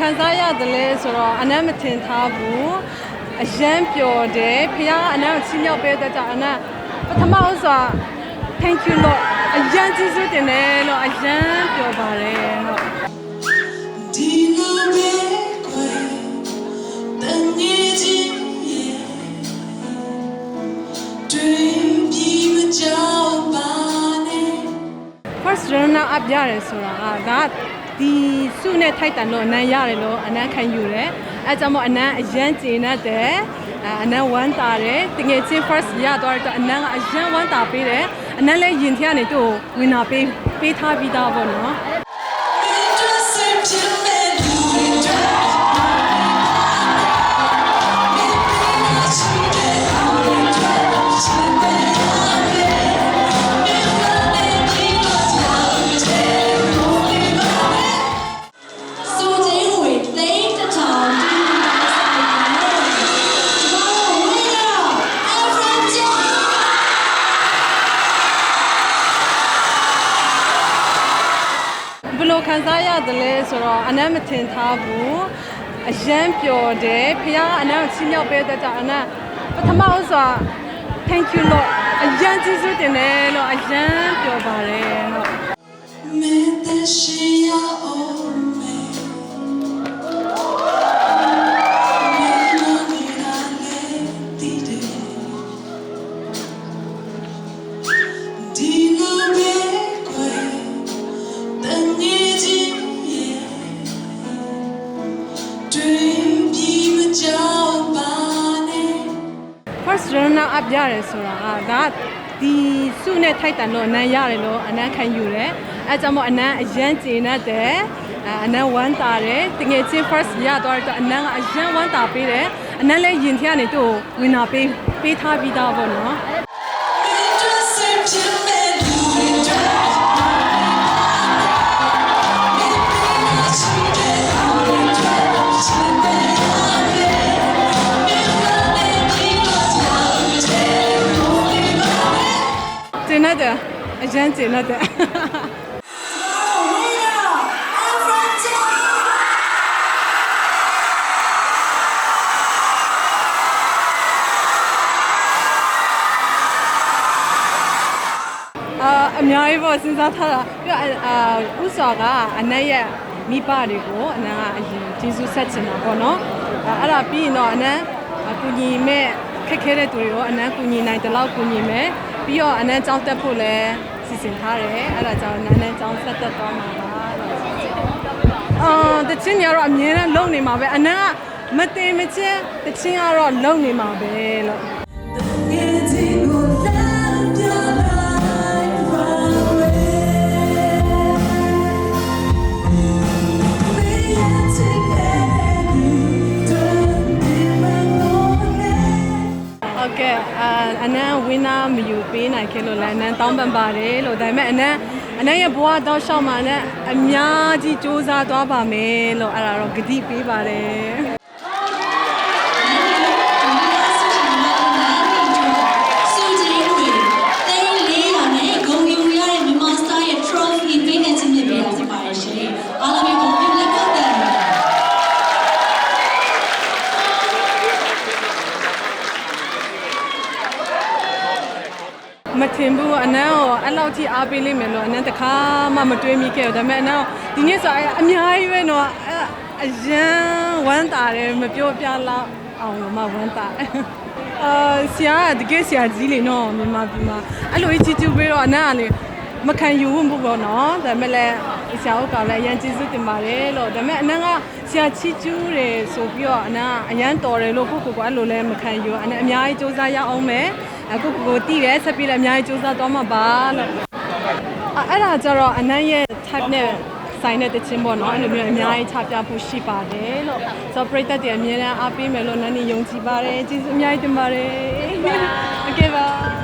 ခံစားရတယ်လဲဆိုတော့အနမ်းမထင်ထားဘူးအယမ်းပျော်တယ်ဖခင်ကအနမ်းကိုချီးမြှောက်ပေးတဲ့ကြောင့်အနမ်းပထမဦးစွာ thank you လို့အယမ်းကျေးဇူးတင်တယ်လို့အယမ်းပျော်ပါတယ်ဟုတ်ဒီလိုပဲခွေတန်နေခြင်းရဲ့တွေ့ပြီးမကြောက်ပါနဲ့ first runner up ရတယ်ဆိုတာကဒါက ဒီစုနဲ့ထိုက်တန်လို့အနမ်းရတယ်လို့အနမ်းခံယူတယ်အဲကြောင့်မို့အနမ်းအရန်ကျေနပ်တယ်အဲအနမ်းဝမ်းတာတယ်တကယ်ချင်း first ရသွားတဲ့အတွက်အနမ်းကအရန်ဝမ်းတာပေးတယ်အနမ်းလည်းရင်ထဲကနေသူ့ကိုဝင်တာပေးပေးထားပြီးသားပေါ့နော် လိုခံစားရတယ်လဲဆိုတော့အနမ်းမထင်ထားဘူးအယမ်းပျော်တယ်ဖခင်ကအနမ်းကိုချီးမြှောက်ပေးတဲ့ကြောင့်အနမ်းပထမဦးစွာ thank you လို့အယမ်းကျေးဇူးတင်တယ်လို့အယမ်းပျော်ပါတယ်ဟုတ် first runner up ရတယ်ဆိုတာကဒါကဒီစုနဲ့ထိုက်တန်လို့အနမ်းရတယ်လို့အနမ်းခံယူတယ်အဲကြောင့်မို့အနမ်းအရန်ကျေနပ်တယ်အဲအနမ်းဝမ်းတာတယ်တကယ်ချင်း first ရသွားတဲ့အတွက်အနမ်းကအရန်ဝမ်းတာပေးတယ်အနမ်းလည်းရင်ထဲကနေသူ့ကိုဝင်တာပေးပေးထားပြီးသားပေါ့နော် sentimental. ကျေနပ်တယ်အရန်ကျေနပ်တယ် Wow, winner, Evan Jiang! အာအများကြီးပေါ့စဉ်းစားထားတာပြီးတော့အာဥစွာကအနက်ရဲ့မိဘတွေကိုအနန်ကအရင်ကျေးဇူးဆက်ချင်တာပေါ့နော်အဲအဲ့ဒါပြီးရင်တော့အနန်အကူညီမဲ့ခက်ခဲတဲ့သူတွေရောအနန်ကူညီနိုင်တဲ့လောက်ကူညီမယ် ပြီးတော့အနန်ကြောင်းတက်ဖို့လည်းစီစဉ်ထားတယ်အဲ့ဒါကြောင့်နန်းနန်းကြောင်းဆက်တက်သွားမှာပါလို့အာတချင်းတွေကတော့အမြဲတမ်းလုံနေမှာပဲအနန်ကမတင်မချင်းတချင်းကတော့လုံနေမှာပဲလို့ အာအနန်းဝင်းနာမယူပေးနိုင်ခဲ့လို့လည်းအနန်းတောင်းပန်ပါတယ်လို့ဒါပေမဲ့အနန်းအနန်းရဲ့ဘဝတောက်လျှောက်မှာလည်းအများကြီးစူးစမ်းသွားပါမယ်လို့အဲ့ဒါတော့ဂတိပေးပါတယ် Su Jing Hui သိန်း400နဲ့ဂုဏ်ယူရတဲ့မြန်မာ Star ရဲ့ trophy ပေးနေခြင်းဖြစ်ပြီးတော့ဖြစ်ပါတယ်ရှင်။အားလုံးပဲဂုဏ်ပြုလက်ခံတယ် မ ထင်ဘူးအနန်းကိုအဲ့လောက်ထိအားပေးလိမ့်မယ်လို့အနန်းတခါမှမတွေးမိခဲ့ဘူးဒါပေမဲ့အနန်းကဒီနေ့ဆိုအဲ့အများကြီးပဲတော့အဲ့အရန်ဝမ်းတာတယ်မပြောပြလောက်အောင်လို့မှဝမ်းတာတယ်အာဆရာကတကယ်ဆရာကြီးလေနော်မြန်မာပြည်မှာအဲ့လိုကြီးကျူးပေးတော့အနန်းကလေမခံယူဘူးပေါ့နော်ဒါပေမဲ့လည်းဆရာတို့ကလည်းအရန်ကျေးဇူးတင်ပါတယ်လို့ဒါပေမဲ့အနန်းကဆရာချီကျူးတယ်ဆိုပြီးတော့အနန်းကအရန်တော်တယ်လို့ကိုကိုကအဲ့လိုလည်းမခံယူအနန်းအများကြီးစူးစမ်းရအောင်မယ် အခုကိုကိုတည်တယ်ဆက်ပြီးလည်းအများကြီးစူးစမ်းသွားမှာပါလို့အဲ့အဲ့ဒါကြတော့အနမ်းရဲ့ type နဲ့ဆိုင်တဲ့တခြင်းပေါ့နော်အဲ့လိုမျိုးအများကြီးချပြဖို့ရှိပါတယ်လို့ဆိုတော့ပရိသတ်တွေအများအားအားပေးမယ်လို့နန်းနေယုံကြည်ပါတယ်ကျေးဇူးအများကြီးတင်ပါတယ်ဟုတ်ကဲ့ပါ